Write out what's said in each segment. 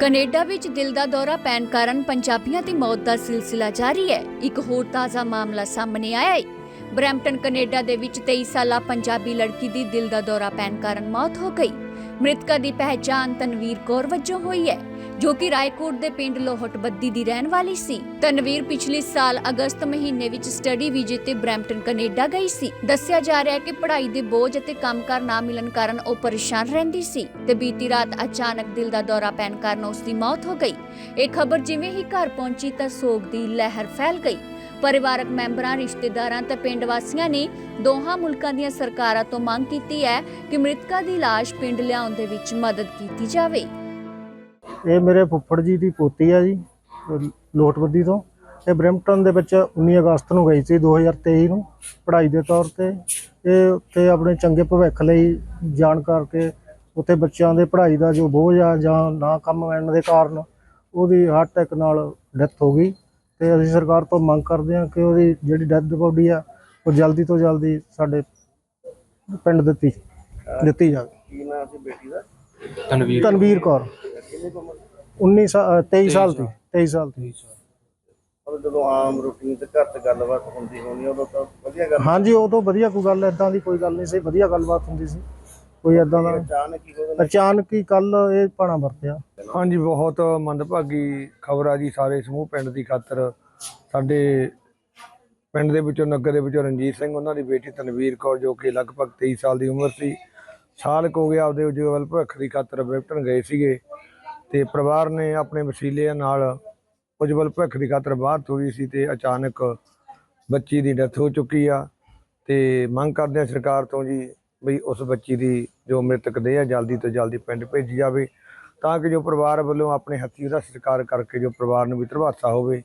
Canada ਵਿੱਚ ਦਿਲ ਦਾ ਦੌਰਾ ਪੈਣ ਕਾਰਨ ਪੰਜਾਬੀਆਂ ਦੀ ਮੌਤ ਦਾ ਸਿਲਸਿਲਾ ਜਾਰੀ ਹੈ। ਇੱਕ ਹੋਰ ਤਾਜ਼ਾ ਮਾਮਲਾ ਸਾਹਮਣੇ ਆਇਆ ਹੈ। ਬਰੈਂਪਟਨ, ਕੈਨੇਡਾ ਦੇ ਵਿੱਚ 23 ਸਾਲਾ ਪੰਜਾਬੀ ਲੜਕੀ ਦੀ ਦਿਲ ਦਾ ਦੌਰਾ ਪੈਣ ਕਾਰਨ ਮੌਤ ਹੋ ਗਈ। ਮ੍ਰਿਤਕਾ ਦੀ ਪਹਿਚਾਣ ਤਨਵੀਰ ਕੌਰ ਵਜੋਂ ਹੋਈ ਹੈ। ਜੋ ਕਿ ਰਾਏਕੋਟ ਦੇ ਪਿੰਡ ਲੋਹਟਬੱਦੀ ਦੀ ਰਹਿਣ ਵਾਲੀ ਸੀ। ਤਨਵੀਰ ਪਿਛਲੇ ਸਾਲ ਅਗਸਤ ਮਹੀਨੇ ਵਿੱਚ ਸਟੱਡੀ ਵੀਜ਼ੇ ਤੇ ਬਰੈਂਪਟਨ, ਕੈਨੇਡਾ ਗਈ ਸੀ। ਦੱਸਿਆ ਜਾ ਰਿਹਾ ਹੈ ਕਿ ਪੜ੍ਹਾਈ ਦੇ ਬੋਝ ਅਤੇ ਕੰਮਕਾਰ ਨਾ ਮਿਲਣ ਕਾਰਨ ਉਹ ਪਰੇਸ਼ਾਨ ਰਹਿੰਦੀ ਸੀ ਤੇ ਬੀਤੀ ਰਾਤ ਅਚਾਨਕ ਦਿਲ ਦਾ ਦੌਰਾ ਪੈਣ ਕਾਰਨ ਉਸ ਦੀ ਮੌਤ ਹੋ ਗਈ। ਇਹ ਖਬਰ ਜਿਵੇਂ ਹੀ ਘਰ ਪਹੁੰਚੀ ਤਾਂ ਸੋਗ ਦੀ ਲਹਿਰ ਫੈਲ ਗਈ। ਪਰਿਵਾਰਕ ਮੈਂਬਰਾਂ, ਰਿਸ਼ਤੇਦਾਰਾਂ ਤੇ ਪਿੰਡ ਵਾਸੀਆਂ ਨੇ ਦੋਹਾਂ ਮੁਲਕਾਂ ਦੀਆਂ ਸਰਕਾਰਾਂ ਤੋਂ ਮੰਗ ਕੀਤੀ ਹੈ ਕਿ ਮ੍ਰਿਤਕਾ ਦੀ ਲਾਸ਼ ਪਿੰਡ ਲਿਆਉਣ ਦੇ ਵਿੱਚ ਮਦਦ ਕੀਤੀ ਜਾਵੇ। ਇਹ ਮੇਰੇ ਫੁੱਫੜ ਜੀ ਦੀ ਪੋਤੀ ਆ ਜੀ ਲੋਟਬੱਦੀ ਤੋਂ। ਇਹ ਬ੍ਰੈਂਪਟਨ ਦੇ ਵਿੱਚ 19 ਅਗਸਤ ਨੂੰ ਗਈ ਸੀ 2023 ਨੂੰ ਪੜ੍ਹਾਈ ਦੇ ਤੌਰ ਤੇ। ਇਹ ਉੱਥੇ ਆਪਣੇ ਚੰਗੇ ਭਵਿੱਖ ਲਈ ਜਾਣ ਕਰਕੇ ਉੱਥੇ ਬੱਚਿਆਂ ਦੇ ਪੜ੍ਹਾਈ ਦਾ ਜੋ ਬੋਝ ਆ ਜਾਂ ਨਾ ਕੰਮ ਮਿਲਣ ਦੇ ਕਾਰਨ ਉਹਦੀ ਹਾਰਟ ਅਟੈਕ ਨਾਲ ਡੈਥ ਹੋ ਗਈ। ਤੇ ਅਸੀਂ ਸਰਕਾਰ ਤੋਂ ਮੰਗ ਕਰਦੇ ਹਾਂ ਕਿ ਉਹਦੀ ਜਿਹੜੀ ਡੈਥ ਬੋਡੀ ਆ ਉਹ ਜਲਦੀ ਤੋਂ ਜਲਦੀ ਸਾਡੇ ਪਿੰਡ ਦਿੱਤੀ ਦਿੱਤੀ ਜਾਵੇ। ਕੀ ਨਾਂ ਸੀ ਬੇਟੀ ਦਾ? ਤਨਵੀਰ ਤਨਵੀਰ ਕੌਰ। ਕਿੰਨੀ ਕੁ ਉਮਰ 19 ਸਾਲ 23 ਸਾਲ। ਦੀ। 23 ਸਾਲ। ਦੀ ਉਹ ਜਦੋਂ ਆਮ ਰੂਟੀਨ ਤੇ ਘਰ ਤੇ ਗੱਲਬਾਤ ਹੁੰਦੀ ਹੋਣੀ ਉਦੋਂ ਤਾਂ ਵਧੀਆ ਗੱਲ ਹਾਂਜੀ ਉਹ ਤੋਂ ਵਧੀਆ ਕੋਈ ਗੱਲ ਐਦਾਂ ਦੀ ਕੋਈ ਗੱਲ ਨਹੀਂ ਸੀ ਵਧੀਆ ਗੱਲਬਾਤ ਹੁੰਦੀ ਸੀ। ਕੋਈ ਐਦਾਂ ਦਾ ਅਚਾਨਕ ਹੀ ਉਹਦੇ ਅਚਾਨਕ ਹੀ ਕੱਲ ਇਹ ਪਾਣਾ ਵਰਤਿਆ। ਹਾਂਜੀ ਬਹੁਤ ਮੰਦਭਾਗੀ ਖਬਰ ਆ ਜੀ ਸਾਰੇ ਸਮੂਹ ਪਿੰਡ ਦੀ ਖਾਤਰ। ਸਾਡੇ ਪਿੰਡ ਦੇ ਵਿੱਚੋਂ ਨਗਰ ਦੇ ਵਿੱਚੋਂ ਰਣਜੀਤ ਸਿੰਘ ਉਹਨਾਂ ਦੀ ਬੇਟੀ ਤਨਵੀਰ ਕੌਰ ਜੋ ਕਿ ਲਗਭਗ 23 ਸਾਲ ਦੀ ਉਮਰ ਸੀ ਸਾਲ ਕੁ ਹੋ ਗਿਆ ਆਪਦੇ ਉਜਵਲ ਭਵਿੱਖ ਦੀ ਖਾਤਰ ਬ੍ਰਿਪਟਨ ਗਏ ਸੀਗੇ। ਤੇ ਪਰਿਵਾਰ ਨੇ ਆਪਣੇ ਵਸੀਲੇ ਨਾਲ ਉਜਵਲ ਭਵਿੱਖ ਦੀ ਖਾਤਰ ਬਾਹਰ ਤੋਰੀ ਸੀ ਤੇ ਅਚਾਨਕ ਬੱਚੀ ਦੀ ਡੈਥ ਹੋ ਚੁੱਕੀ ਆ। ਤੇ ਮੰਗ ਕਰਦੇ ਆ ਸਰਕਾਰ ਤੋਂ ਜੀ ਵੀ ਉਸ ਬੱਚੀ ਦੀ ਜੋ ਮ੍ਰਿਤਕ ਦੇਹ ਆ, ਜਲਦੀ ਤੋਂ ਜਲਦੀ ਪਿੰਡ ਭੇਜੀ ਜਾਵੇ ਤਾਂ ਕਿ ਜੋ ਪਰਿਵਾਰ ਵੱਲੋਂ ਆਪਣੇ ਹੱਥੀਂ ਉਹਦਾ ਸਤਿਕਾਰ ਕਰਕੇ ਜੋ ਪਰਿਵਾਰ ਨੂੰ ਵੀ ਧਰਵਾਸਾ ਹੋਵੇ।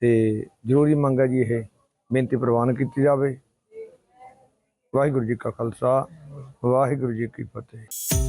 ਤੇ ਜ਼ਰੂਰੀ ਮੰਗ ਹੈ ਜੀ ਇਹ, ਬੇਨਤੀ ਪ੍ਰਵਾਨ ਕੀਤੀ ਜਾਵੇ। ਵਾਹਿਗੁਰੂ ਜੀ ਕਾ ਖਾਲਸਾ, ਵਾਹਿਗੁਰੂ ਜੀ ਕੀ ਫਤਿਹ।